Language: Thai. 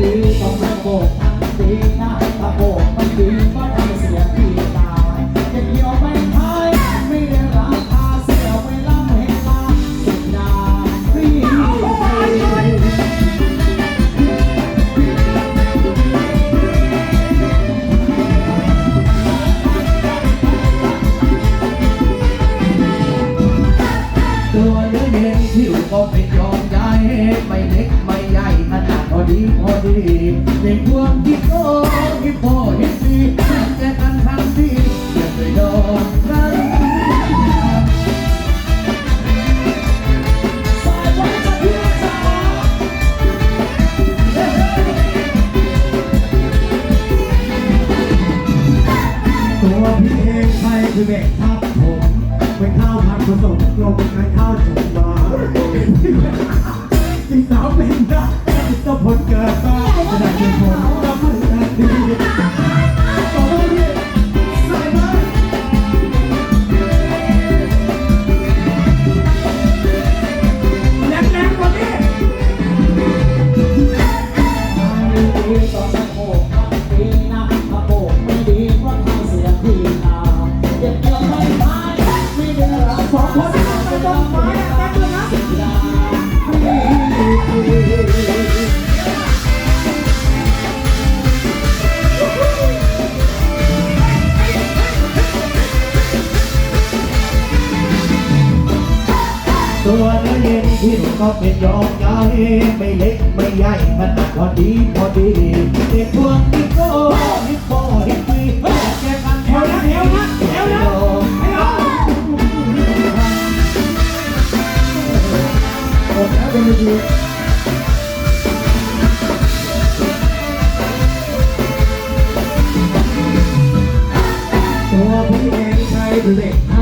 ดีต้องมาโบกทางดี นผิวก็เป็นยองใหญ่ไม่เล็กไม่ใหญ่ขนาดพอดีพอดีในพวกที่โตที่พอที่ดีแต่กันทางที่อย่าไปยอมกันตัวพี่เองใครคือเบกทับ ผสมลงคล้ายข้าวจบมา ตัวนั้นเย็นที่หนุ่มก็เป็นยอมใหญ่ไม่เล็กไม่ใหญ่มันพอดีพอดีเด็กพวกนี้ก็ฮิปโปฮิปปี้แกกันเถวนยแถวนะแถวนะโอ้แถวเป็นดีตัวพี่เองใช้เด็ก